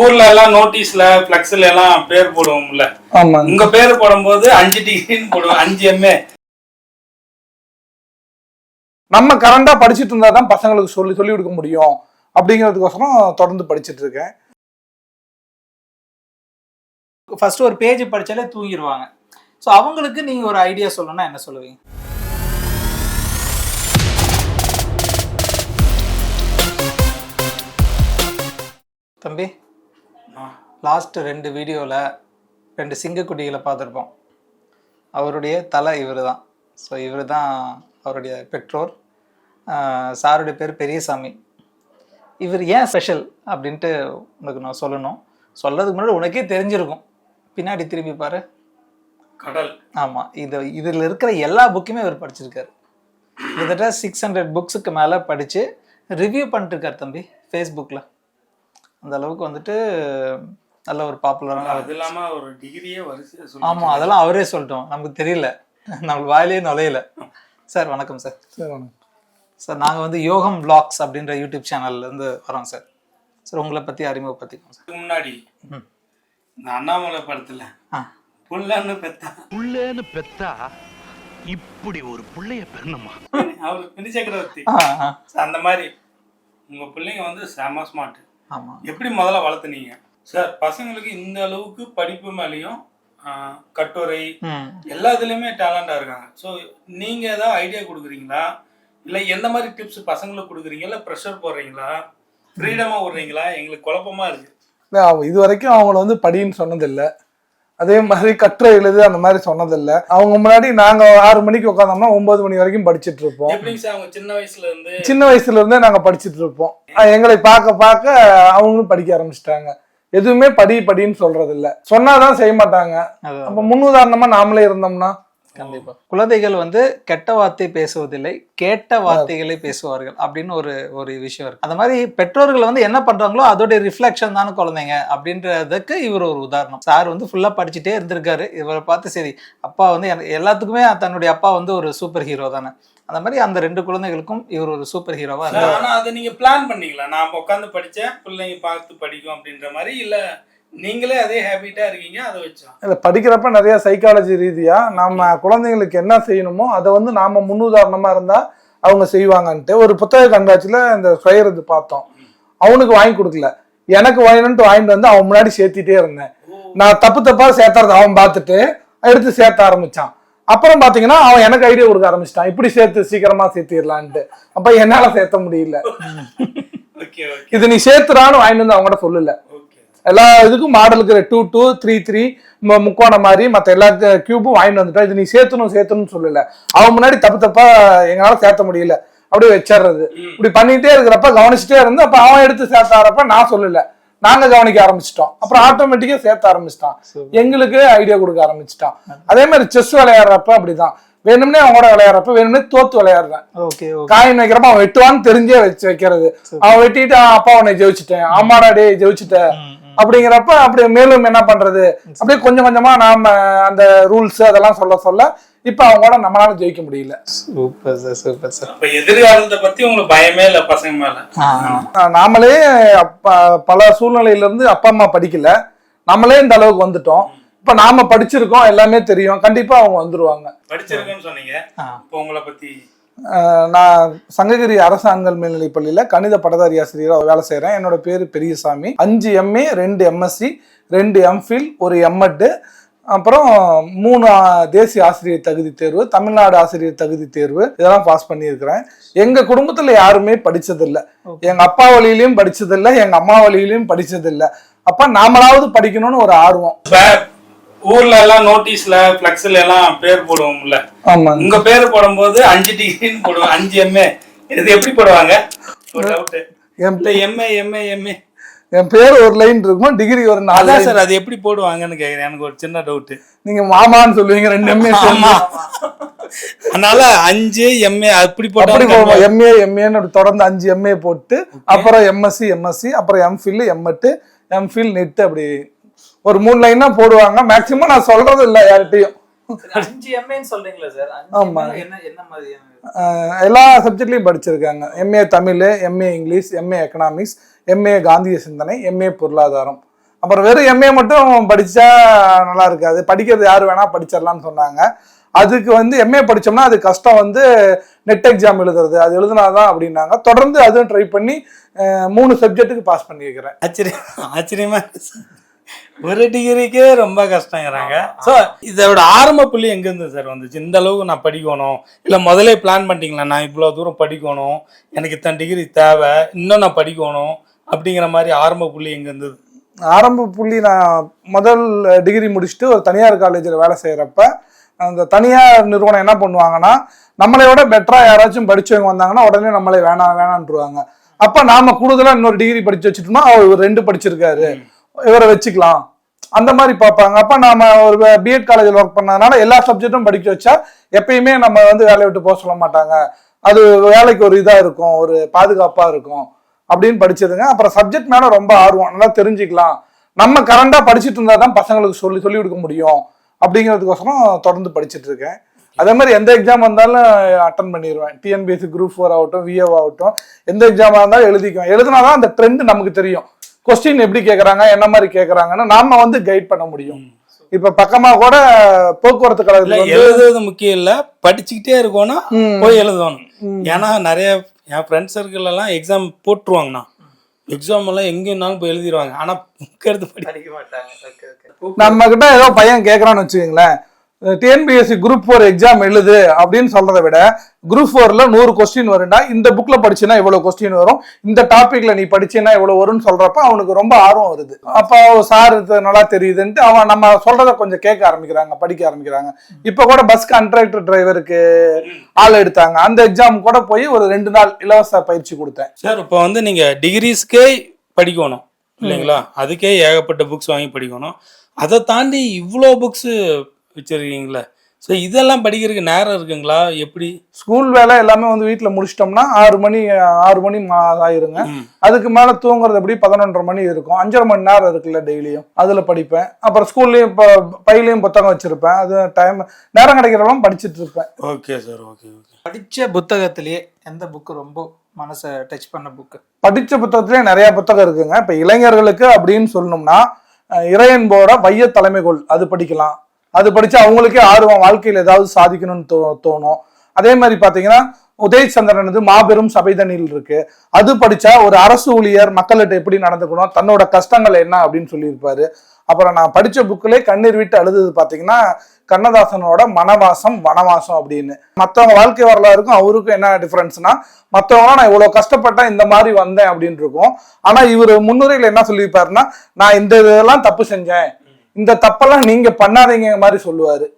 ஊர்ல எல்லாம் நோட்டீஸ்ல பிளக்ஸ்ல எல்லாம் பேர் போடுவோம்ல. ஆமாங்க. உங்க பேர் போடும்போது அஞ்சு டிகிரின்னு போடுவோம் அஞ்சு எம்ஏ நம்ம கரண்டா படிச்சுட்டு இருந்தா தான் பசங்களுக்கு சொல்லி சொல்லி கொடுக்க முடியும். அப்படிங்கிறதுக்கோசரம் தொடர்ந்து படிச்சுட்டு இருக்கேன். ஃபர்ஸ்ட் ஒரு பேஜ் படிச்சாலே தூங்கிடுவாங்க ஸோ அவங்களுக்கு நீங்க ஒரு ஐடியா சொல்லணும்னா என்ன சொல்லுவீங்க? தம்பி? லாஸ்ட் ரெண்டு வீடியோவில் ரெண்டு சிங்கக்குட்டிகளை பார்த்துருப்போம். அவருடைய தலை இவர் தான் ஸோ இவர் தான் அவருடைய பெற்றோர். சாருடைய பேர் பெரியசாமி. இவர் ஏன் ஸ்பெஷல் அப்படின்ட்டு உனக்கு நான் சொல்லணும். சொல்றதுக்கு முன்னாடி உனக்கே தெரிஞ்சிருக்கும். பின்னாடி திரும்பி பாரு. கடல். ஆமாம் இது இதில் இருக்கிற எல்லா புக்குமே இவர் படிச்சிருக்காரு. கிட்டத்தட்ட சிக்ஸ் ஹண்ட்ரட் புக்ஸுக்கு மேலே படித்து ரிவ்யூ பண்ணிட்டுருக்கார் தம்பி ஃபேஸ்புக்கில் அந்த அளவுக்கு வந்துட்டு நல்ல ஒரு பாப்புலரான அது இல்லாம ஒரு டிகிரியே வரிசையா சொல்லி ஆமாம் அதெல்லாம் அவரே சொல்லிட்டோம். நமக்கு தெரியல. நம்மளுக்கு வாயிலே நுழையல. சார் வணக்கம் சார். சரி வணக்கம். சார் நாங்கள் வந்து யோகம் vlogs அப்படின்ற யூடியூப் சேனல்லேருந்து வரோம் சார். சார் உங்களை பற்றி அறிமுகப்படுத்திக்கோங்க சார். முன்னாடி ம். இந்த அண்ணாமலை படத்துல ஆ. புள்ளன்னு பெத்தா. புள்ளேன்னு பெத்தா இப்படி ஒரு புள்ளைய பெறணுமா? அவர் பினி சக்கரவர்த்தி ஆ. ஆ அந்த மாதிரி உங்க பிள்ளைங்க வந்து செம ஸ்மார்ட் எப்படி முதல்ல வளர்த்துனீங்க? சார் பசங்களுக்கு இந்த அளவுக்கு படிப்பு மேலேயும் கட்டுரை எல்லா இதுலயுமே டேலண்டா இருக்காங்க. ஸோ நீங்க ஏதாவது ஐடியா கொடுக்குறீங்களா? இல்ல எந்த மாதிரி டிப்ஸ் பசங்களுக்கு கொடுக்குறீங்க? இல்ல ப்ரெஷர் போடுறீங்களா? ஃப்ரீடமா விடுறீங்களா எங்களுக்கு குழப்பமா இருக்கு. இல்ல, அவங்க இது வரைக்கும் அவங்கள வந்து படின்னு சொன்னதில்லை. அதே மாதிரி கட்டுரை எழுது அந்த மாதிரி சொன்னதில்லை. அவங்க முன்னாடி நாங்க ஆறு மணிக்கு உட்காந்தோம்னா ஒன்பது மணி வரைக்கும் படிச்சுட்டு இருப்போம். சின்ன வயசுல இருந்து? சின்ன வயசுல இருந்தே நாங்க படிச்சுட்டு இருப்போம். எங்களை பார்க்க பார்க்க அவங்களும் படிக்க ஆரம்பிச்சிட்டாங்க. எதுவுமே படி படின்னு சொல்றது இல்ல சொன்னாதான் செய்ய மாட்டாங்க. அப்ப முன்னுதாரணமா நாமளே இருந்தோம்னா கண்டிப்பா. குழந்தைகள் வந்து கெட்ட வார்த்தை பேசுவதில்லை கேட்ட வார்த்தைகளை பேசுவார்கள் அப்படின்னு ஒரு ஒரு விஷயம் இருக்கு. அந்த மாதிரி பெற்றோர்கள் வந்து என்ன பண்றாங்களோ அதோட ரிஃப்ளெக்ஷன் தானே குழந்தைங்க அப்படின்றதுக்கு இவர் ஒரு உதாரணம். சார் வந்து ஃபுல்லா படிச்சுட்டே இருந்திருக்காரு. இவரை பார்த்து சரி அப்பா வந்து எல்லாத்துக்குமே தன்னுடைய அப்பா வந்து ஒரு சூப்பர் ஹீரோ தானே. அந்த மாதிரி அந்த ரெண்டு குழந்தைகளுக்கும் இவர் ஒரு சூப்பர் ஹீரோவா ஆனா அதை நீங்க பிளான் பண்ணீங்களா? நான் உட்காந்து படிச்சேன் பிள்ளைங்க பார்த்து படிக்கும் அப்படின்ற மாதிரி இல்ல நீங்களே அதே ஹேபிட்டா இருக்கீங்க அதை வச்சா இல்ல படிக்கிறப்ப நிறைய சைக்காலஜி ரீதியா நாம குழந்தைங்களுக்கு என்ன செய்யணுமோ அதை வந்து நாம முன்னுதாரணமா இருந்தா அவங்க செய்வாங்கன்ட்டு ஒரு புத்தக கண்காட்சியில இந்த ஸ்கொயர் இது பார்த்தோம். அவனுக்கு வாங்கி கொடுக்கல. எனக்கு வாங்கணும்ட்டு வாங்கிட்டு வந்து அவன் முன்னாடி சேர்த்திட்டே இருந்தேன். நான் தப்பு தப்பா சேர்த்துறது அவன் பார்த்துட்டு எடுத்து சேர்த்த ஆரம்பிச்சான். அப்புறம் பாத்தீங்கன்னா அவன் எனக்கு ஐடியா கொடுக்க ஆரம்பிச்சிட்டான். இப்படி சேர்த்து சீக்கிரமா சேர்த்திடலான்ட்டு. அப்ப என்னால சேர்த்த முடியல. இது நீ சேர்த்துறான்னு வாங்கிட்டு வந்து அவங்ககிட்ட சொல்லல. எல்லா இதுக்கும் மாடலுக்கு டூ டூ த்ரீ த்ரீ முக்கோணம் மாதிரி மற்ற எல்லா கியூபும் வாங்கிட்டு வந்துட்டோம் இது நீ சேர்த்தணும் சேர்த்தணும்னு சொல்லல. அவன் முன்னாடி தப்பு தப்பா எங்களால சேர்த்த முடியல. அப்படியே வச்சிடுறது. இப்படி பண்ணிட்டே இருக்கிறப்ப கவனிச்சுட்டே இருந்து அப்ப அவன் எடுத்து சேர்த்தாரப்ப நான் சொல்லல. நாங்க கவனிக்க ஆரம்பிச்சிட்டோம். அப்புறம் ஆட்டோமேட்டிக்கா சேர்த்த ஆரம்பிச்சிட்டான். எங்களுக்கு ஐடியா கொடுக்க ஆரம்பிச்சிட்டான். அதே மாதிரி செஸ் விளையாடுறப்ப அப்படிதான். வேணும்னே அவன் கூட விளையாடுறப்ப வேணும்னே தோத்து விளையாடுறேன். காயின் வைக்கிறப்ப அவன் வெட்டுவான்னு தெரிஞ்சே வச்சு வைக்கிறது. அவன் வெட்டிட்டு "ஆ, அப்பா உன்னை ஜெயிச்சிட்டேன். ஆமாடா டே ஜெயிச்சிட்ட. அப்படிங்கிறப்ப அப்படியே மேலும் என்ன பண்றது? அப்படியே கொஞ்சம் கொஞ்சமா நாம அந்த ரூல்ஸ் அதெல்லாம் சொல்ல சொல்ல இப்ப அவங்க கூட நம்மளால ஜெயிக்க முடியல. Super sir super sir. அப்ப எதிர்காலத்தை பத்தி உங்களுக்கு பயமே இல்ல பசங்க மேல? நாமளே அப்பா பல சூழ்நிலையில இருந்து அப்பா அம்மா படிக்கல. நம்மளே இந்த அளவுக்கு வந்துட்டோம். இப்ப நாம படிச்சிருக்கோம் எல்லாமே தெரியும். கண்டிப்பா அவங்க வந்துருவாங்க. படிச்சிருக்கேன்னு சொன்னீங்க. இப்போ உங்களை பத்தி நான் சங்ககிரி அரசு ஆண்கள் மேல்நிலைப் பள்ளியில கணித பட்டதாரி ஆசிரியராக வேலை செய்கிறேன் என்னோட பேர் பெரியசாமி. அஞ்சு எம்ஏ ரெண்டு எம்எஸ்சி ரெண்டு எம்ஃபில் ஒரு எம்எட் அப்புறம் மூணு தேசிய ஆசிரியர் தகுதி தேர்வு தமிழ்நாடு ஆசிரியர் தகுதி தேர்வு இதெல்லாம் பாஸ் பண்ணியிருக்கிறேன். எங்க குடும்பத்துல யாருமே படிச்சதில்ல. எங்க அப்பா வழியிலயும் படிச்சதில்ல எங்க அம்மா வழியிலயும் படிச்சதில்ல. அப்ப நாமளாவது படிக்கணும்னு ஒரு ஆர்வம். இப்ப ஊர்ல எல்லாம் நோட்டீஸ்ல பிளக்ஸ்ல எல்லாம் பேர் போடுவோம்ல. ஆமாங்க. உங்க பேர் போடும்போது அஞ்சு டிகிரின்னு போடுவோம் அஞ்சு எம்ஏ இது எப்படி போடுவாங்க? ஒரு டவுட் இல்ல எம்ஏ எம்ஏ எம்ஏ என் பேர் ஒரு லைன் இருக்கும்? டிகிரி ஒரு நாலு. சார் அது எப்படி போடுவாங்கன்னு கேக்குறேன். எனக்கு ஒரு சின்ன டவுட் நீங்க மாமான்னு சொல்லுவீங்க ரெண்டு எம்ஏ ஆமா. அதனால அஞ்சு எம்ஏ அப்படி போவோம் எம்ஏ எம்ஏன்னு தொடர்ந்து அஞ்சு எம்ஏ போட்டு அப்புறம் எம்எஸ்சி எம்எஸ்சி அப்புறம் எம்ஃபில் எம்எட் எம்ஃபில் நெட் அப்படி ஒரு மூணு லைனா போடுவாங்க. மேக்சிமம் நான் சொல்றது இல்லை யார்கிட்டயும். அஞ்சு எம்ஏன்னு சொல்றீங்களா சார் ஆமா. என்ன என்ன மாதிரியான அஹ் எல்லா சப்ஜெக்ட்லையும் படிச்சிருக்காங்க. MA Tamil MA English MA economics MA காந்திய சிந்தனை எம்ஏ பொருளாதாரம். அப்புறம் வெறும் எம்ஏ மட்டும் படிச்சா நல்லா இருக்காது. படிக்கிறது யார் வேணா படிச்சிடலாம்னு சொன்னாங்க. அதுக்கு வந்து எம்ஏ படிச்சோம்னா அது கஷ்டம் வந்து நெட் எக்ஸாம் எழுதுறது. அது எழுதுனாதான் அப்படின்னாங்க. தொடர்ந்து அதுவும் ட்ரை பண்ணி மூணு சப்ஜெக்ட்டுக்கு பாஸ் பண்ணியிருக்கிறேன். ஆச்சரியம் ஆச்சரியமா. ஒரு டிகிரிக்கே ரொம்ப கஷ்டங்கிறாங்க. ஸோ இதோட ஆரம்ப புள்ளி எங்கேருந்து சார் வந்துச்சு? இந்த அளவுக்கு நான் படிக்கணும். இல்லை முதல்ல பிளான் பண்ணிட்டீங்களா? நான் இவ்வளோ தூரம் படிக்கணும். எனக்கு இத்தனை டிகிரி தேவை. இன்னும் நான் படிக்கணும். அப்படிங்கிற மாதிரி ஆரம்ப புள்ளி எங்க இருந்தது ஆரம்ப புள்ளி நான் முதல் டிகிரி முடிச்சுட்டு ஒரு தனியார் காலேஜில் வேலை செய்கிறப்ப அந்த தனியார் நிறுவனம் என்ன பண்ணுவாங்கன்னா நம்மளை விட பெட்டராக யாராச்சும் படிச்சவங்க வந்தாங்கன்னா உடனே நம்மளை வேணாம் வேணான்றுவாங்க அப்போ நாம கூடுதலாக இன்னொரு டிகிரி படிச்சு வச்சுட்டோம்னா அவர் ரெண்டு படிச்சிருக்காரு. இவரை வச்சுக்கலாம். அந்த மாதிரி பார்ப்பாங்க. அப்போ நாம ஒரு பிஎட் காலேஜில் ஒர்க் பண்ணதுனால எல்லா சப்ஜெக்ட்டும் படிக்க வச்சா எப்பயுமே நம்ம வந்து வேலையை விட்டு போக சொல்ல மாட்டாங்க. அது வேலைக்கு ஒரு இதாக இருக்கும் ஒரு பாதுகாப்பாக இருக்கும் அப்படின்னு படிச்சதுங்க. அப்புறம் சப்ஜெக்ட் மேல ரொம்ப ஆர்வம். நல்லா தெரிஞ்சுக்கலாம். நம்ம கரண்டா படிச்சுட்டு இருந்தா தான் பசங்களுக்கு சொல்லி சொல்லி கொடுக்க முடியும். அப்படிங்கிறதுக்கோசரம் தொடர்ந்து படிச்சுட்டு இருக்கேன். அதே மாதிரி எந்த எக்ஸாம் வந்தாலும் அட்டன் பண்ணிடுவேன் டிஎன்பிஎஸ்சி குரூப் ஃபோர் ஆகட்டும் விஏ ஆகட்டும். எந்த எக்ஸாம் இருந்தாலும் எழுதிக்குவேன். எழுதுனாதான் அந்த ட்ரெண்ட் நமக்கு தெரியும். கொஸ்டின் எப்படி கேட்குறாங்க என்ன மாதிரி கேட்குறாங்கன்னு நாம வந்து கைட் பண்ண முடியும். இப்ப பக்கமா கூட போக்குவரத்து கழகத்துல வந்து எழுதுறது முக்கியம் இல்ல. படிச்சுக்கிட்டே இருக்கணும் ம். போய் எழுதணும். ஏன்னா நிறைய என் ஃப்ரெண்ட்ஸ் சர்க்கிள் எல்லாம் எக்ஸாம் போட்டுருவாங்கண்ணா. எக்ஸாம் எல்லாம் எங்கேனாலும் போய் எழுதிடுவாங்க ஆனா புக் எடுத்து படி படிக்க மாட்டாங்க. Okay okay. நம்ம கிட்ட ஏதோ பையன் கேட்கறான்னு வச்சுக்கோங்களேன். டிஎன்பிஎஸ்சி குரூப் ஃபோர் எக்ஸாம் எழுது அப்படின்னு சொல்றதை விட குரூப் ஃபோர்ல நூறு கொஸ்டின் வரும்டா. இந்த புக்ல படிச்சுன்னா இவ்வளவு கொஸ்டின் வரும். இந்த டாபிக்ல நீ படிச்சேன்னா இவ்வளவு வரும்னு சொல்றப்ப அவனுக்கு ரொம்ப ஆர்வம் வருது. அப்ப சார் நல்லா தெரியுதுன்ட்டு அவன் நம்ம சொல்றத கொஞ்சம் கேட்க ஆரம்பிக்கிறாங்க படிக்க ஆரம்பிக்கிறாங்க. இப்ப கூட பஸ் கான்ட்ராக்டர் டிரைவருக்கு ஆள் எடுத்தாங்க. அந்த எக்ஸாம் கூட போய் ஒரு ரெண்டு நாள் இலவச பயிற்சி கொடுத்தேன். சார் இப்போ வந்து நீங்க டிகிரிஸ்க்கே படிக்கணும் இல்லைங்களா? அதுக்கே ஏகப்பட்ட புக்ஸ் வாங்கி படிக்கணும். அதை தாண்டி இவ்வளோ புக்ஸ் வச்சிருக்கீங்களே? ஸோ இதெல்லாம் படிக்கிறதுக்கு நேரம் இருக்குங்களா? எப்படி? ஸ்கூல் வேலை எல்லாமே வந்து வீட்டுல முடிச்சிட்டோம்னா ஆறு மணி ஆறு மணி மா- ஆயிருங்க. அதுக்கு மேல தூங்குறது எப்படி? பதினொன்றரை மணி இருக்கும். அஞ்சரை மணி நேரம் இருக்குல்ல டெய்லியும். அதுல படிப்பேன். அப்புறம் ஸ்கூல்லயும் இப்போ பையிலையும் புத்தகம் வச்சிருப்பேன். அது டைம் நேரம் கிடைக்கிறவங்க படிச்சிட்டு இருப்பேன். ஓகே சார் ஓகே ஓகே படிச்ச புத்தகத்திலேயே எந்த புக்கு ரொம்ப மனசை டச் பண்ண புக்கு படிச்ச புத்தகத்திலே நிறைய புத்தகம் இருக்குங்க. இப்ப இளைஞர்களுக்கு அப்படின்னு சொல்லணும்னா இறையன்போட வைய தலைமைகோள் அது படிக்கலாம். அது படிச்சு அவங்களுக்கே ஆர்வம் வாழ்க்கையில் ஏதாவது சாதிக்கணும்னு தோ தோணும். அதே மாதிரி பாத்தீங்கன்னா உதயச்சந்திரனது மாபெரும் சபைதனில் இருக்கு. அது படிச்சா ஒரு அரசு ஊழியர் மக்கள்கிட்ட எப்படி நடந்துக்கணும் தன்னோட கஷ்டங்கள் என்ன அப்படின்னு சொல்லியிருப்பாரு. அப்புறம் நான் படிச்ச புக்கிலே கண்ணீர் விட்டு அழுதது பார்த்தீங்கன்னா கண்ணதாசனோட மனவாசம் வனவாசம் அப்படின்னு. மற்றவங்க வாழ்க்கை வரலாறுக்கும் அவருக்கும் என்ன டிஃபரன்ஸ்னா மற்றவங்களாம் நான் இவ்வளோ கஷ்டப்பட்டேன் இந்த மாதிரி வந்தேன் அப்படின்னு இருக்கும். ஆனால் இவர் முன்னுரையில் என்ன சொல்லியிருப்பாருன்னா நான் இந்த இதெல்லாம் தப்பு செஞ்சேன். இந்த தப்பெல்லாம் நீங்க பண்ணாதீங்க மாதிரி சொல்லுவாரு.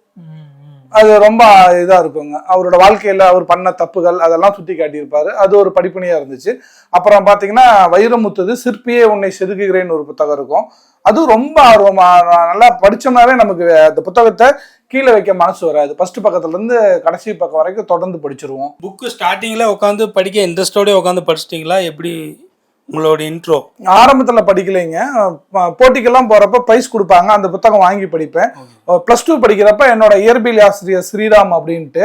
அது ரொம்ப இதா இருக்குங்க. அவரோட வாழ்க்கையில அவர் பண்ண தப்புகள் அதெல்லாம் சுட்டி காட்டியிருப்பாரு. அது ஒரு படிப்பணியா இருந்துச்சு. அப்புறம் பாத்தீங்கன்னா வைரமுத்துது சிற்பியே உன்னை செதுக்குகிறேன்னு ஒரு புத்தகம் இருக்கும். அது ரொம்ப ஆர்வமா நல்லா படிச்சோம்னாவே நமக்கு அந்த புத்தகத்தை கீழே வைக்க மனசு வராது. ஃபர்ஸ்ட் பக்கத்துல இருந்து கடைசி பக்கம் வரைக்கும் தொடர்ந்து படிச்சிருவோம். புக்கு ஸ்டார்டிங்கில் உட்காந்து படிக்க இன்ட்ரெஸ்டோடய உட்காந்து படிச்சிட்டிங்களா? எப்படி உங்களோட இன்ட்ரோ ஆரம்பத்துல படிக்கலைங்க. போட்டிக்கெல்லாம் போறப்ப பிரைஸ் கொடுப்பாங்க. அந்த புத்தகம் வாங்கி படிப்பேன். பிளஸ் டூ படிக்கிறப்ப என்னோட இயற்பியல் ஆசிரியர் ஸ்ரீராம் அப்படின்ட்டு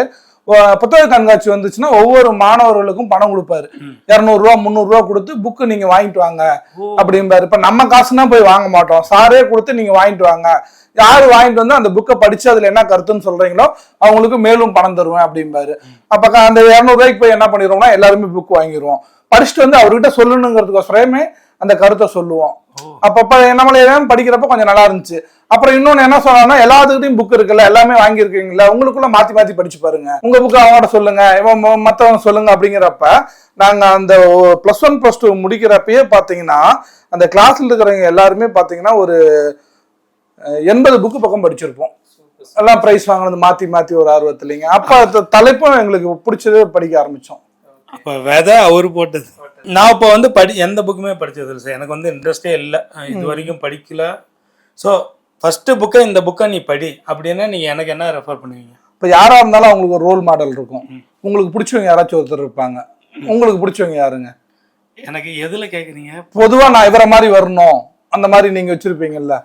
புத்தக கண்காட்சி வந்துச்சுன்னா ஒவ்வொரு மாணவர்களுக்கும் பணம் கொடுப்பாரு. இரநூறுவா முந்நூறுரூவா கொடுத்து புக்கு நீங்க வாங்கிட்டு வாங்க அப்படிம்பாரு. இப்ப நம்ம காசுனா போய் வாங்க மாட்டோம். சாரே கொடுத்து நீங்க வாங்கிட்டு வாங்க. யாரு வாங்கிட்டு வந்து அந்த புக்கை படிச்சு அதுல என்ன கருத்துன்னு சொல்றீங்களோ அவங்களுக்கு மேலும் பணம் தருவேன் அப்படிம்பாரு. அப்ப அந்த இரநூறுவாய்க்கு போய் என்ன பண்ணிடுவோம்னா எல்லாருமே புக் வாங்கிடுவோம் படிச்சுட்டு வந்து அவர்கிட்ட சொல்லணுங்கிறதுக்கோசரமே அந்த கருத்தை சொல்லுவோம். அப்பப்ப நம்மள படிக்கிறப்ப கொஞ்சம் நல்லா இருந்துச்சு. அப்புறம் இன்னொன்னு என்ன சொன்னாங்கன்னா எல்லாத்துக்கிட்டையும் புக் இருக்குல்ல எல்லாமே வாங்கியிருக்கீங்களா உங்களுக்குள்ள மாத்தி மாத்தி படிச்சு பாருங்க. உங்க புக் அவங்கள்ட்ட சொல்லுங்க மத்தவங்க சொல்லுங்க அப்படிங்கிறப்ப நாங்க அந்த பிளஸ் ஒன் பிளஸ் டூ முடிக்கிறப்பயே பாத்தீங்கன்னா அந்த கிளாஸ்ல இருக்கிறவங்க எல்லாருமே பாத்தீங்கன்னா ஒரு எண்பது புக்கு பக்கம் படிச்சிருப்போம். எல்லாம் பிரைஸ் வாங்கினது மாத்தி மாத்தி ஒரு ஆர்வத்துலங்க. அப்ப அந்த தலைப்பும் எங்களுக்கு பிடிச்சது படிக்க ஆரம்பிச்சோம். அப்போ விதை அவர் போட்டது. நான் இப்போ வந்து படி எந்த புக்குமே படிச்சது இல்லை சார் எனக்கு வந்து இன்ட்ரெஸ்டே இல்லை. இது வரைக்கும் படிக்கல. ஸோ ஃபஸ்ட்டு புக்கை இந்த புக்கை நீ படி அப்படின்னா நீங்கள் எனக்கு என்ன ரெஃபர் பண்ணுவீங்க? இப்ப யாரா இருந்தாலும் அவங்களுக்கு ஒரு ரோல் மாடல் இருக்கும். உங்களுக்கு பிடிச்சவங்க யாராச்சும் ஒருத்தர் இருப்பாங்க. உங்களுக்கு பிடிச்சவங்க யாருங்க? எனக்கு எதில் கேட்குறீங்க பொதுவா நான் இவரை மாதிரி வரணும். அந்த மாதிரி நீங்க வச்சிருப்பீங்கல்ல.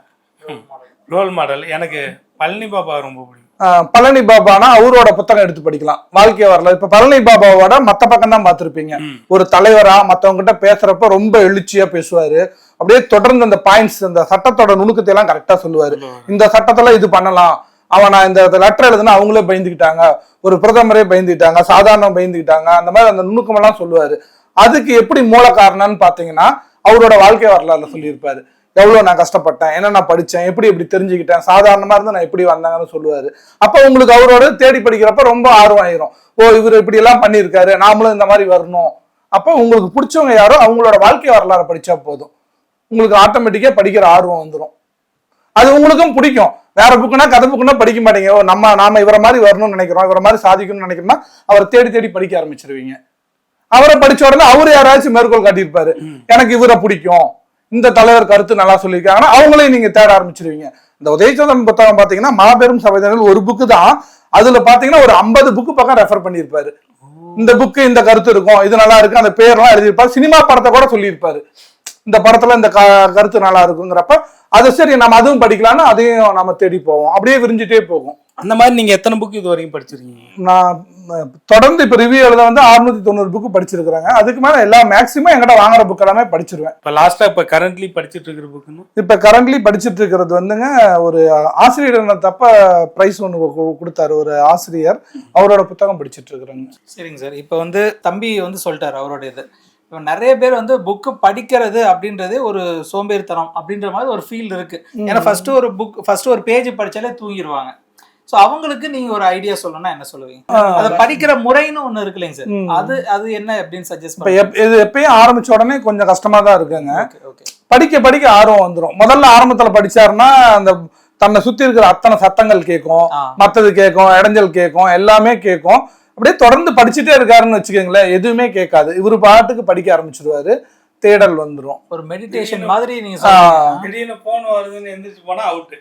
ரோல் மாடல் எனக்கு பழனி பாப்பா ரொம்ப பிடிக்கும். பழனி பாபானா அவரோட புத்தகம் எடுத்து படிக்கலாம். வாழ்க்கை வரல இப்ப பழனி பாபாவோட மத்த பக்கம் தான் பார்த்திருப்பீங்க ஒரு தலைவரா மத்தவங்க கிட்ட பேசுறப்ப ரொம்ப எழுச்சியா பேசுவாரு. அப்படியே தொடர்ந்து அந்த பாயிண்ட்ஸ் அந்த சட்டத்தோட நுணுக்கத்தை எல்லாம் கரெக்டா சொல்லுவாரு. இந்த சட்டத்துல இது பண்ணலாம். அவன் நான் இந்த லெட்டர் எழுதுனா அவங்களே பயந்துக்கிட்டாங்க. ஒரு பிரதமரே பயந்துக்கிட்டாங்க. சாதாரண பயந்துக்கிட்டாங்க. அந்த மாதிரி அந்த நுணுக்கம் எல்லாம் சொல்லுவாரு. அதுக்கு எப்படி மூல காரணம்னு பாத்தீங்கன்னா அவரோட வாழ்க்கை வரலாறுல சொல்லியிருப்பாரு. எவ்வளவு நான் கஷ்டப்பட்டேன் என்ன நான் படிச்சேன் எப்படி எப்படி தெரிஞ்சுக்கிட்டேன் சாதாரணமா இருந்து நான் எப்படி வந்தாங்கன்னு சொல்லுவாரு. அப்ப உங்களுக்கு அவரோட தேடி படிக்கிறப்ப ரொம்ப ஆர்வம் ஆயிரும் ஓ இவர் இப்படி எல்லாம் பண்ணியிருக்காரு நாமளும் இந்த மாதிரி வரணும். அப்ப உங்களுக்கு பிடிச்சவங்க யாரோ அவங்களோட வாழ்க்கை வரலாறு படிச்சா போதும். உங்களுக்கு ஆட்டோமேட்டிக்கா படிக்கிற ஆர்வம் வந்துடும் அது உங்களுக்கும் பிடிக்கும். வேற புக்குனா கதை புக்குனா படிக்க மாட்டீங்க. ஓ, நம்ம நாம இவரை மாதிரி வரணும்னு நினைக்கிறோம் இவரை மாதிரி சாதிக்கணும்னு நினைக்கிறோம்னா அவரை தேடி தேடி படிக்க ஆரம்பிச்சிருவீங்க. அவரை படிச்ச உடனே அவரு யாராச்சும் மேற்கோள் காட்டியிருப்பாரு. எனக்கு இவரை பிடிக்கும். இந்த தலைவர் கருத்து நல்லா சொல்லியிருக்காங்கன்னா அவங்களையும் நீங்க தேட ஆரம்பிச்சிருவீங்க. இந்த உதயச்சந்திரன் புத்தகம் பாத்தீங்கன்னா மாபெரும் சபைதர்கள் ஒரு புக்கு தான். அதுல பாத்தீங்கன்னா ஒரு ஐம்பது புக்கு பக்கம் ரெஃபர் பண்ணியிருப்பாரு. இந்த புக்கு இந்த கருத்து இருக்கும் இது நல்லா இருக்கு அந்த பேர்லாம் எழுதியிருப்பாரு. சினிமா படத்தை கூட சொல்லியிருப்பாரு. இந்த படத்துல இந்த கருத்து நல்லா இருக்குங்கிறப்ப அது சரி நம்ம அதுவும் படிக்கலாம்னு அதையும் நம்ம தேடி போவோம். அப்படியே விரிஞ்சிட்டே போகும். அந்த மாதிரி நீங்க எத்தனை புக் இது வரைக்கும் படிச்சிருக்கீங்க? நான் தொடர்ந்து இப்ப ரிவ்யூ எழுத வந்து 690 தொண்ணூறு புக்கு படிச்சிருக்கிறாங்க. அதுக்கு மேல எல்லா மேக்சிமம் எங்கிட்ட வாங்குற புக் எல்லாமே படிச்சிருவேன். இப்ப லாஸ்டா இப்ப கரண்ட்லி படிச்சிட்டு இருக்கிற புக்குன்னு இப்ப கரண்ட்லி படிச்சிட்டு இருக்கிறது வந்துங்க ஒரு ஆசிரியர் தப்ப பிரைஸ் ஒன்று கொடுத்தாரு ஒரு ஆசிரியர். அவரோட புத்தகம் படிச்சிட்டு இருக்கிறேங்க. சரிங்க சார். இப்போ வந்து தம்பி வந்து சொல்லிட்டாரு அவரோட இது. இப்போ நிறைய பேர் வந்து புக்கு படிக்கிறது அப்படின்றதே ஒரு சோம்பேறித்தனம் அப்படின்ற மாதிரி ஒரு ஃபீல் இருக்கு. ஏன்னா ஃபர்ஸ்ட் ஒரு புக் ஃபர்ஸ்ட் ஒரு பேஜ் படிச்சாலே தூங்கிடுவாங்க ஸோ அவங்களுக்கு நீங்க ஒரு ஐடியா சொல்லணும்னா என்ன சொல்லுவீங்க? அதை படிக்கிற முறைன்னு ஒண்ணு இருக்கு இல்லைங்க சார். அது அது என்ன எப்படின்னு சஜஸ்ட் இது எப்பயும் ஆரம்பிச்ச உடனே கொஞ்சம் கஷ்டமா தான் இருக்குங்க. படிக்க படிக்க ஆர்வம் வந்துரும். முதல்ல ஆரம்பத்துல படிச்சாருன்னா அந்த தன்னை சுத்தி இருக்கிற அத்தனை சத்தங்கள் கேட்கும். மத்தது கேட்கும் இடைஞ்சல் கேட்கும் எல்லாமே கேட்கும். அப்படியே தொடர்ந்து படிச்சுட்டே இருக்காருன்னு வச்சுக்கோங்களேன் எதுவுமே கேட்காது. இவரு பாட்டுக்கு படிக்க ஆரம்பிச்சிருவாரு. தேடல் வந்துரும். ஒரு மெடிடேஷன் மாதிரி நீங்க திடீர்னு போன் வருதுன்னு எந்திரிச்சு போனா அவுட்டு.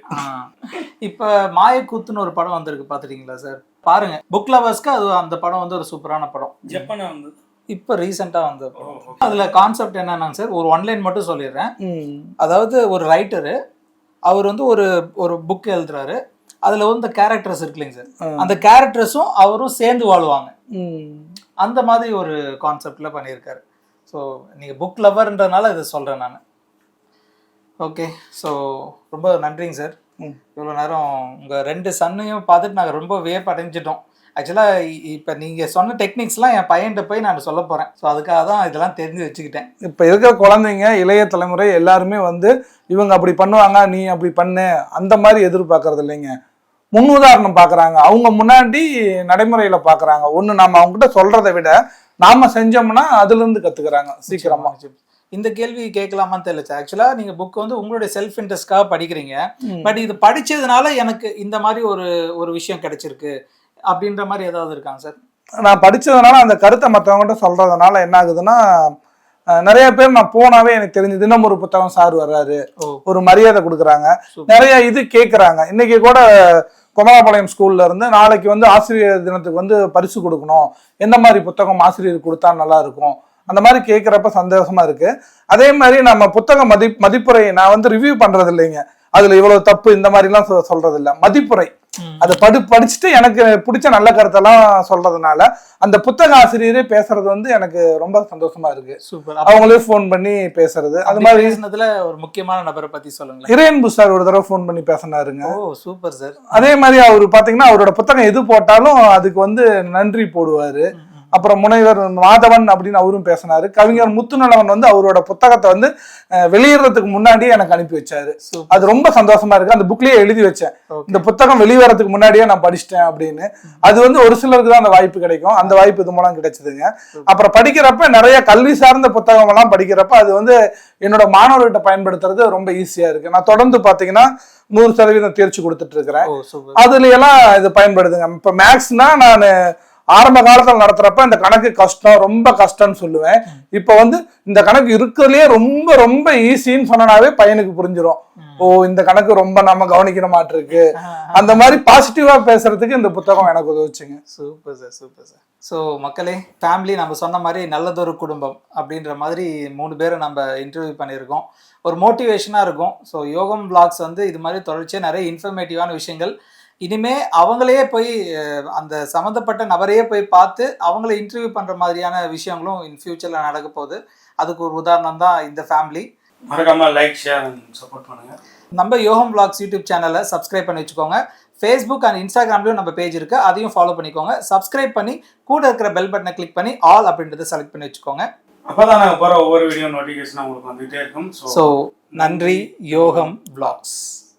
இப்ப மாயக்கூத்துன்னு ஒரு படம் வந்திருக்கு பாத்துட்டீங்களா சார் பாருங்க. புக் லவர்ஸ்க்கு அது அந்த படம் வந்து ஒரு சூப்பரான படம். ஜப்பானா வந்தது. இப்போ ரீசெண்டா வந்த படம். அதுல கான்செப்ட் என்னன்னாங்க சார் ஒரு ஒன்லைன் மட்டும் சொல்லிடுறேன். ம். அதாவது ஒரு ரைட்டரு அவர் வந்து ஒரு ஒரு புக் எழுதுறாரு. அதுல வந்து கேரக்டர்ஸ் இருக்கு இல்லைங்க சார் அந்த கேரக்டர்ஸும் அவரும் சேர்ந்து வாழுவாங்க. ம். அந்த மாதிரி ஒரு கான்செப்ட்ல பண்ணியிருக்காரு. ஸோ நீங்கள் புக் லவர்ன்றதுனால இதை சொல்கிறேன் நான். ஓகே ஸோ ரொம்ப நன்றிங்க சார். இவ்வளோ நேரம் உங்கள் ரெண்டு சன்னையும் பார்த்துட்டு நாங்கள் ரொம்ப வியப்பு அடைஞ்சிட்டோம். ஆக்சுவலாக இப்போ நீங்கள் சொன்ன டெக்னிக்ஸ்லாம் என் பையன்கிட்ட போய் நான் சொல்ல போகிறேன் ஸோ அதுக்காக தான் இதெல்லாம் தெரிஞ்சு வச்சுக்கிட்டேன். இப்ப இருக்கிற குழந்தைங்க இளைய தலைமுறை எல்லாருமே வந்து இவங்க அப்படி பண்ணுவாங்க நீ அப்படி பண்ணு. அந்த மாதிரி எதிர்பார்க்கறது இல்லைங்க. முன்னுதாரணம் பாக்குறாங்க. அவங்க முன்னாடி நடைமுறையில பாக்குறாங்க. ஒண்ணு நாம அவங்க கிட்ட சொல்றதை விட நாம செஞ்சோம்னா அதுல இருந்து கத்துக்கிறாங்க சீக்கிரமா. இந்த கேள்வி கேட்கலாமான்னு தெரியல சார் ஆக்சுவலாக நீங்கள் புக் வந்து உங்களுடைய செல்ஃப் இன்ட்ரெஸ்ட்காக படிக்கிறீங்க. பட் இது படிச்சதுனால எனக்கு இந்த மாதிரி ஒரு ஒரு விஷயம் கிடைச்சிருக்கு அப்படின்ற மாதிரி ஏதாவது இருக்காங்க சார் நான் படிச்சதுனால அந்த கருத்தை மற்றவங்ககிட்ட சொல்றதுனால என்ன ஆகுதுன்னா நிறைய பேர் நான் போனாவே எனக்கு தெரிஞ்சு தினம் ஒரு புத்தகம் சார் வர்றாரு. ஒரு மரியாதை கொடுக்குறாங்க. நிறைய இது கேட்குறாங்க. இன்னைக்கு கூட குமராபாளையம் ஸ்கூல்ல இருந்து நாளைக்கு வந்து ஆசிரியர் தினத்துக்கு வந்து பரிசு கொடுக்கணும். எந்த மாதிரி புத்தகம் ஆசிரியர் கொடுத்தா நல்லா இருக்கும்? அந்த மாதிரி கேட்குறப்ப சந்தோஷமா இருக்கு. அதே மாதிரி நம்ம புத்தக மதி மதிப்புரை நான் வந்து ரிவ்யூ பண்றது இல்லைங்க. அதுல இவ்வளவு தப்பு இந்த மாதிரிலாம் சொல்றது இல்ல மதிப்புரை. அதை படி படிச்சுட்டு எனக்கு பிடிச்ச நல்ல கருத்தெல்லாம் சொல்றதுனால அந்த புத்தக ஆசிரியரே பேசுறது வந்து எனக்கு ரொம்ப சந்தோஷமா இருக்கு. சூப்பர். அவங்களே ஃபோன் பண்ணி பேசுறது. அது மாதிரி பேசினதுல ஒரு முக்கியமான நபரை பத்தி சொல்லுங்களேன். இறையன்பு சார் ஒரு தடவை ஃபோன் பண்ணி பேசினாருங்க. ஓ சூப்பர் சார். அதே மாதிரி அவர் பாத்தீங்கன்னா அவரோட புத்தகம் எது போட்டாலும் அதுக்கு வந்து நன்றி போடுவாரு. அப்புறம் முனைவர் மாதவன் அப்படின்னு அவரும் பேசினாரு. கவிஞர் முத்துநலவன் வந்து அவரோட புத்தகத்தை வந்து வெளியிடுறதுக்கு முன்னாடியே எனக்கு அனுப்பி வச்சாரு. அது ரொம்ப சந்தோஷமா இருக்கு. அந்த புக்லயே எழுதி வச்சேன். இந்த புத்தகம் வெளிவரத்துக்கு முன்னாடியே நான் படிச்சிட்டேன் அப்படின்னு. அது வந்து ஒரு சிலருக்கு தான் அந்த வாய்ப்பு கிடைக்கும். அந்த வாய்ப்பு இது மூலம் கிடைச்சதுங்க. அப்புறம் படிக்கிறப்ப நிறைய கல்வி சார்ந்த புத்தகம் எல்லாம் படிக்கிறப்ப அது வந்து என்னோட மாணவர்கிட்ட பயன்படுத்துறது ரொம்ப ஈஸியா இருக்கு. நான் தொடர்ந்து பாத்தீங்கன்னா நூறு சதவீதம் தேர்ச்சி கொடுத்துட்டு இருக்கிறேன். அதுல எல்லாம் இது பயன்படுதுங்க. இப்ப மேக்ஸ்னா நான் ஆரம்ப காலத்துல நடத்துறப்ப இந்த கணக்கு கஷ்டம் ரொம்ப கஷ்டம்னு சொல்லுவேன். இப்ப வந்து இந்த கணக்கு இருக்கிறதுலயே ரொம்ப ரொம்ப ஈஸின்னு சொன்னனாவே பையனுக்கு புரிஞ்சிடும் ஓ இந்த கணக்கு ரொம்ப நம்ம கவனிக்கிற மாட்டிருக்கு. அந்த மாதிரி பாசிட்டிவா பேசுறதுக்கு இந்த புத்தகம் எனக்கு உதவுச்சுங்க. Super sir super sir. So மக்களே ஃபேமிலி நம்ம சொன்ன மாதிரி நல்லதொரு குடும்பம் அப்படின்ற மாதிரி மூணு பேரை நம்ம இன்டர்வியூ பண்ணியிருக்கோம். ஒரு மோட்டிவேஷனாக இருக்கும். ஸோ யோகம் பிளாக்ஸ் வந்து இது மாதிரி தொடர்ச்சியாக நிறைய இன்ஃபர்மேட்டிவான விஷயங்கள் இனிமே அவங்களே போய் அந்த சம்மந்தப்பட்ட நபரையே போய் பார்த்து அவங்கள இன்டர்வியூ பண்ற மாதிரியான விஷயங்களும் இன் ஃபியூச்சர்ல நடக்க போகுது. அதுக்கு ஒரு உதாரணம் தான் இந்த ஃபேமிலி மறக்காம லைக் ஷேர் சப்போர்ட் பண்ணுங்க. நம்ம யோகம் vlogs யூடியூப் சேனலை சப்ஸ்கிரைப் பண்ணி வச்சுக்கோங்க. ஃபேஸ்புக் அண்ட் இன்ஸ்டாகிராம்லயும் நம்ம பேஜ் இருக்கு. அதையும் ஃபாலோ பண்ணிக்கோங்க. சப்ஸ்கிரைப் பண்ணி கூட இருக்கிற பெல் பட்டனை கிளிக் பண்ணி ஆல் அப்படின்றத செலக்ட் பண்ணி வச்சுக்கோங்க. அப்பதான் நாங்க போற ஒவ்வொரு வீடியோ நோட்டிபிகேஷன் உங்களுக்கு வந்துட்டே இருக்கும். ஸோ நன்றி. யோகம் vlogs.